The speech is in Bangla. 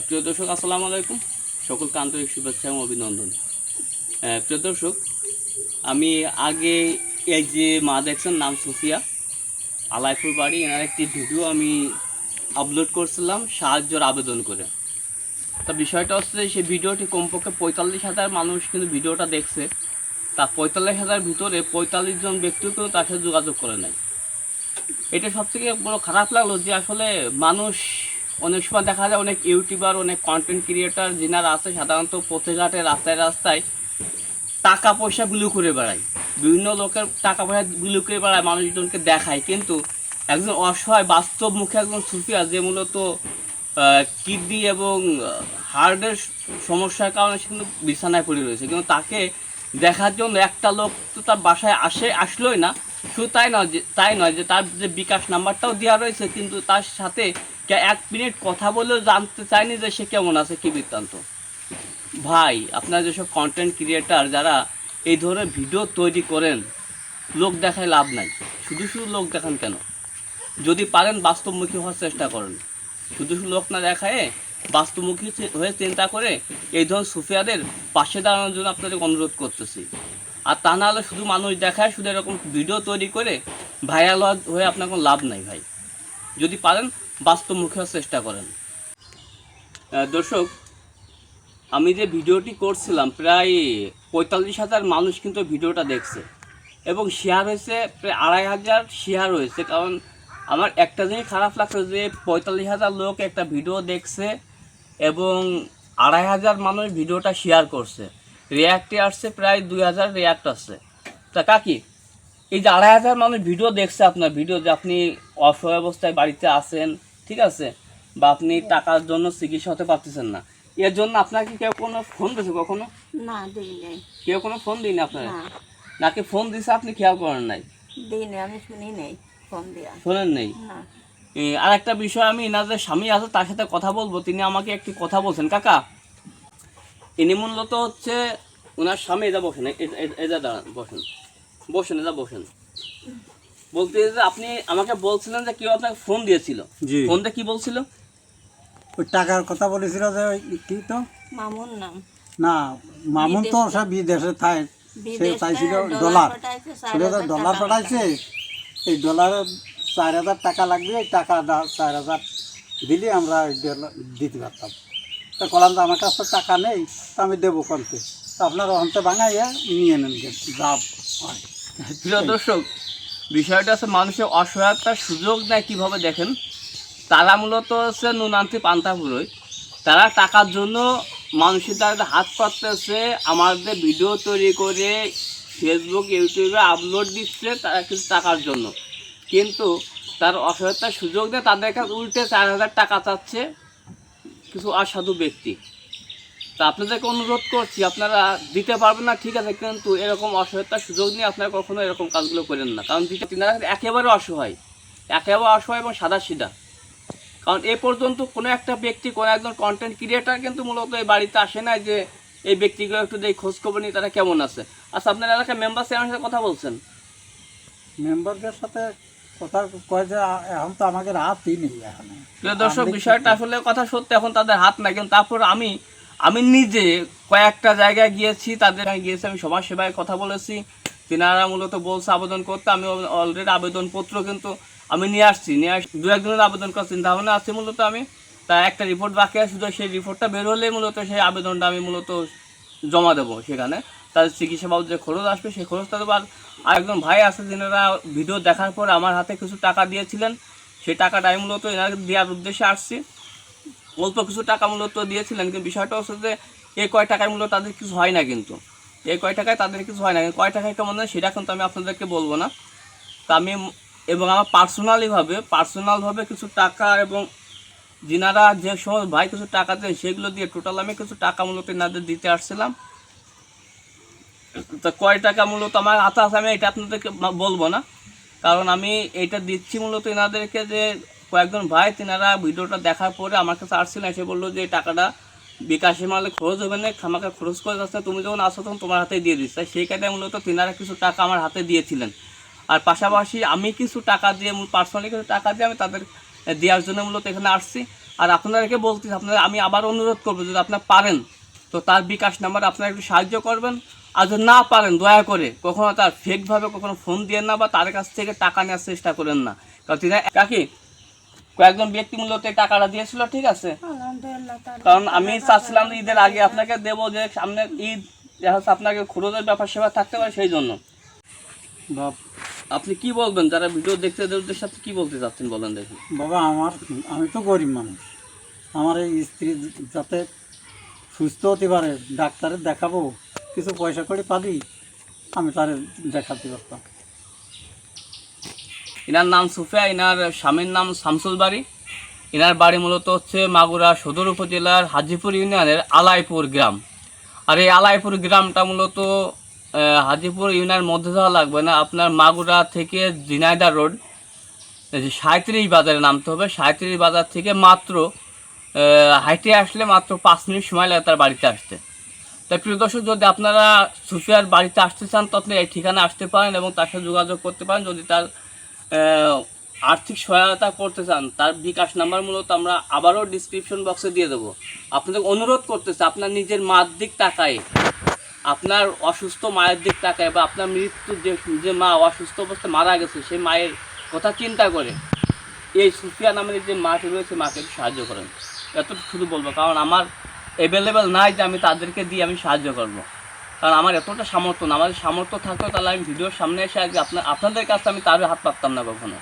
প্রিয় দর্শক, আসসালামু আলাইকুম। সকলকে আন্তরিক শুভেচ্ছা এবং অভিনন্দন। প্রিয় দর্শক, আমি আগে এই যে মা দেখছেন, নাম সুফিয়া। আলাইপুর বাড়ি, এনার একটি ভিডিও আমি আপলোড করছিলাম, সাহায্যের আবেদন করে। তা বিষয়টা হচ্ছে সেই ভিডিওটি কমপক্ষে পঁয়তাল্লিশ হাজার মানুষ কিন্তু ভিডিওটা দেখছে। তা পঁয়তাল্লিশ হাজার ভিতরে পঁয়তাল্লিশ জন ব্যক্তিও কিন্তু তার সাথে যোগাযোগ করে নাই। এটা সবথেকে বড় খারাপ লাগল যে, আসলে মানুষ অনেক সময় দেখা যায় অনেক ইউটিউবার, অনেক কন্টেন্ট ক্রিয়েটার যিনারা আছে, সাধারণত পথেঘাটে রাস্তায় রাস্তায় টাকা পয়সা বিলু করে বেড়ায়। বিভিন্ন লোকের টাকা পয়সা বিলু করে বেড়ায়, মানুষজনকে দেখায়। কিন্তু একজন অসহায়, বাস্তব মুখে একজন সুফিয়া যে মূলত কিডনি এবং হার্টের সমস্যার কারণে সে কিন্তু বিছানায় পড়ে রয়েছে। কিন্তু তাকে দেখার জন্য একটা লোক তো তার বাসায় আসে, আসলোই না। শুধু তাই নয় যে, তাই নয় যে তার যে বিকাশ নাম্বারটাও দেওয়া রয়েছে, কিন্তু তার সাথে এক মিনিট কথা বলেও জানতে চায়নি যে সে কেমন আছে, কি বৃত্তান্ত। ভাই, আপনার যেসব কন্টেন্ট ক্রিয়েটার যারা এই ধরনের ভিডিও তৈরি করেন, লোক দেখায় লাভ নাই। শুধু শুধু লোক দেখান কেন? যদি পারেন বাস্তবমুখী হওয়ার চেষ্টা করেন। শুধু শুধু লোক না দেখায় বাস্তবমুখী হয়ে চিন্তা করে এই ধরনের সুফিয়াদের পাশে দাঁড়ানোর জন্য আপনাদের অনুরোধ করতেছি। আর তা না হলে শুধু মানুষ দেখায়, শুধু এরকম ভিডিও তৈরি করে ভাইরাল হয়ে আপনার কোনো লাভ নাই ভাই। যদি পারেন বাস্তবমুখী হওয়ার চেষ্টা করেন। দর্শক, আমি যে ভিডিওটি করছিলাম, প্রায় পঁয়তাল্লিশ হাজার মানুষ কিন্তু ভিডিওটা দেখছে এবং শেয়ার হয়েছে প্রায় আড়াই হাজার শেয়ার হয়েছে। কারণ আমার একটা জিনিস খারাপ লাগছে যে পঁয়তাল্লিশ হাজার লোক একটা ভিডিও দেখছে এবং আড়াই হাজার মানুষ ভিডিওটা শেয়ার করছে। রিয়াক্টে আসছে, প্রায় দুই হাজার রিয়াক্ট আসছে। তা কাকি, এই যে আড়াই হাজার মানুষ ভিডিও দেখছে আপনার ভিডিও যে আপনি অসহায় অবস্থায় বাড়িতে আছেন ঠিক আছে? বা আপনি টাকার জন্য চিকিৎসা হতে পারতেছেন না। এর জন্য আপনাকে কেউ কোনো ফোন দিয়েছে কখনো? না দিই নাই কেউ কোনো ফোন দিইনি আপনার নাকি ফোন দিছে আপনি খেয়াল করেন নাই? দিই নাই আমি শুনি নাই ফোন দিয়া শোনেন নেই? আর একটা বিষয় আমি ইনাদের স্বামী আছে তার সাথে কথা বলব। তিনি আমাকে একটি কথা বলছেন কাকা। ইনি মূলত হচ্ছে ওনার স্বামী এদা বসেন এদা দাঁড়ান বসেন। বসেন এদা বসেন। বলতে যে আপনি আমাকে বলছিলেন যে কেউ আপনাকে ফোন দিয়েছিল। জি। ফোনটা কি বলছিল? ওই টাকার কথা বলেছিল যে ওই কি তো? মামুন নাম। না মামুন তো সব বিদেশে থাকে সে চাইছিল ডলার ডলার পাঠাইছে, তো ডলার পাঠাইছে এই ডলারে চার হাজার টাকা লাগবে এই টাকা চার হাজার দিলে আমরা ওই ডলার দিতে পারতাম। তা কলাম তো আমার কাছে টাকা নেই তা আমি দেবো কমতে তা আপনার অন্তে ভাঙাইয়া নিয়ে নেন গে, যা হয়। প্রিয় দর্শক বিষয়টা হচ্ছে মানুষের অসহায়তার সুযোগ নেয় কীভাবে দেখেন? তারা মূলত হচ্ছে নুনান্তি পান্তা পুরোয় তারা টাকার জন্য মানুষের দ্বারা হাত পাততেছে, আমাদের ভিডিও তৈরি করে ফেসবুক ইউটিউবে আপলোড দিচ্ছে তারা কিছু টাকার জন্য। কিন্তু তার অসহায়তার সুযোগ দিয়ে তাদের কাছে উল্টে চার হাজার টাকা চাচ্ছে কিছু অসাধু ব্যক্তি। তা আপনাদেরকে অনুরোধ করছি আপনারা দিতে পারবেন না ঠিক আছে কিন্তু এরকম অসহায়তার সুযোগ নিয়ে আপনারা কখনো এরকম কাজগুলো করেন না। কারণ দিতে তিনারা একেবারে অসহায় একেবারে অসহায় এবং সাদা সিধা কারণ এ পর্যন্ত কোনো একটা ব্যক্তি কোনো একজন কন্টেন্ট ক্রিয়েটার কিন্তু মূলত এই বাড়িতে আসে না যে এই ব্যক্তিগুলো একটু দেখি খোঁজ খবর নিয়ে তারা কেমন আছে। আচ্ছা আপনার এলাকার মেম্বার চেয়ারম্যানের সাথে কথা বলছেন? মেম্বারদের সাথে কথা কয় যে এখন তো আমাকে রাতই নেই এখানে। দর্শক বিষয়টা আসলে কথা সত্যি এখন তাদের হাত নাই কিন্তু তারপর আমি আমি নিজে কয়েকটা জায়গায় গিয়েছি, তাদের গিয়েছি, আমি সমাজ সেবায় কথা বলেছি। তিনারা মূলত বলছে আবেদন করতে, আমি অলরেডি আবেদনপত্র কিন্তু আমি নিয়ে আসছি, নিয়ে আস দু একজনের আবেদন করার চিন্তা ভাবনা আছে মূলত আমি। তা একটা রিপোর্ট বাকি আছে, শুধু সেই রিপোর্টটা বের হলে মূলত সেই আবেদনটা আমি মূলত জমা দেবো সেখানে। তাদের চিকিৎসা বাবদ যে খরচ আসবে, সেই খরচটা দেবো। আর আরেকজন ভাই আছে যিনারা ভিডিও দেখার পর আমার হাতে কিছু টাকা দিয়েছিলেন। সেই টাকাটা আমি মূলত এনাকে দেওয়ার উদ্দেশ্যে আসছি। অল্প কিছু টাকা মূলত দিয়েছিলেন, কিন্তু বিষয়টা হচ্ছে যে এই কয় টাকায় মূল্য তাদের কিছু হয় না কিন্তু। এই কয় টাকায় তাদের কিছু হয় না। কয় টাকায় কেমন হয় সেটা কিন্তু আমি আপনাদেরকে বলব না। তা আমি এবং আমার পার্সোনালিভাবে পার্সোনালভাবে কিছু টাকা এবং যিনারা যে সময় ভাই কিছু টাকা দেন সেগুলো দিয়ে টোটাল আমি কিছু টাকা মূলত এনাদের দিতে আসছিলাম। তা কয় টাকা মূলত আমার হাতে আছে, আমি এটা আপনাদেরকে বলব না। কারণ আমি এটা দিচ্ছি মূলত এনাদেরকে যে কয়েকজন ভাই, তেনারা ভিডিওটা দেখার পরে আমার কাছে আসছিলেন, এসে বলল যে টাকাটা বিকাশে মালে খরচ হবে না আমাকে খরচ করে যাচ্ছে, তুমি যখন আসো তখন তোমার হাতে দিয়ে দিচ্ছে। সেই কারণে মূলত তেনারা কিছু টাকা আমার হাতে দিয়েছিলেন। আর পাশাপাশি আমি কিছু টাকা দিয়ে পার্সোনালি কিছু টাকা দিয়ে আমি তাদের দেওয়ার জন্য মূলত এখানে আসছি। আর আপনাদেরকে বলতেছি আপনারা আমি আবার অনুরোধ করব, যদি আপনারা পারেন, তো তার বিকাশ নাম্বার আপনারা একটু সাহায্য করবেন। আর যদি না পারেন, দয়া করে কখনো তার ফেকভাবে কখনো ফোন দিয়ে না বা তার কাছ থেকে টাকা নেওয়ার চেষ্টা করেন না। কারণ তিনি কাকি কয়েকজন ব্যক্তি মূলত এই টাকাটা দিয়েছিল ঠিক আছে? কারণ আমি চাচ্ছিলাম ঈদের আগে আপনাকে দেবো যে সামনে ঈদ দেখা যাচ্ছে আপনাকে খরচের ব্যাপার সেবা থাকতে পারে সেই জন্য। বাপ। আপনি কি বলবেন? যারা ভিডিও দেখতে উদ্দেশ্যে আপনি কি বলতে চাচ্ছেন বলেন দেখি। বাবা আমার আমি তো গরিব মানুষ। আমার এই স্ত্রী যাতে সুস্থ হতে পারে ডাক্তারের দেখাবো কিছু পয়সা করে পালি আমি তারে দেখাতে পারতাম। এনার নাম সুফিয়া এনার স্বামীর নাম শামসুল বাড়ি এনার বাড়ি মূলত হচ্ছে মাগুরা সদর উপজেলার হাজিপুর ইউনিয়নের আলাইপুর গ্রাম। আর এই আলাইপুর গ্রামটা মূলত হাজিপুর ইউনিয়নের মধ্যে যাওয়া লাগবে না। আপনার মাগুরা থেকে জিনাইদা রোড সাঁত্রিশ বাজারে নামতে হবে। সাঁত্রিশ বাজার থেকে মাত্র হাইটে আসলে মাত্র পাঁচ মিনিট সময় লাগে তার বাড়িতে আসতে। তাই প্রিয় দর্শক, যদি আপনারা সুফিয়ার বাড়িতে আসতে চান, তো আপনি এই ঠিকানা আসতে পারেন এবং তার সাথে যোগাযোগ করতে পারেন। যদি তার আর্থিক সহায়তা করতে চান, তার বিকাশ নাম্বার মূলত আমরা আবারও ডিসক্রিপশন বক্সে দিয়ে দেবো। আপনাদের অনুরোধ করতেছে, আপনার নিজের মার দিক টাকায়, আপনার অসুস্থ মায়ের দিক টাকায় বা আপনার মৃত্যু যে যে মা অসুস্থ অবস্থায় মারা গেছে সেই মায়ের কথা চিন্তা করে এই সুফিয়া নামের যে মাটি রয়েছে, মাকে একটু সাহায্য করেন। এতটুকু শুধু বলব, কারণ আমার অ্যাভেলেবেল নাই যে আমি তাদেরকে দিয়ে আমি সাহায্য করব। কারণ আমার এতটা সামর্থ্য না। আমার সামর্থ্য থাকতো তাহলে আমি ভিডিওর সামনে এসে আপনার আপনাদের কাছে আমি তার হাত পাততাম না কখনো।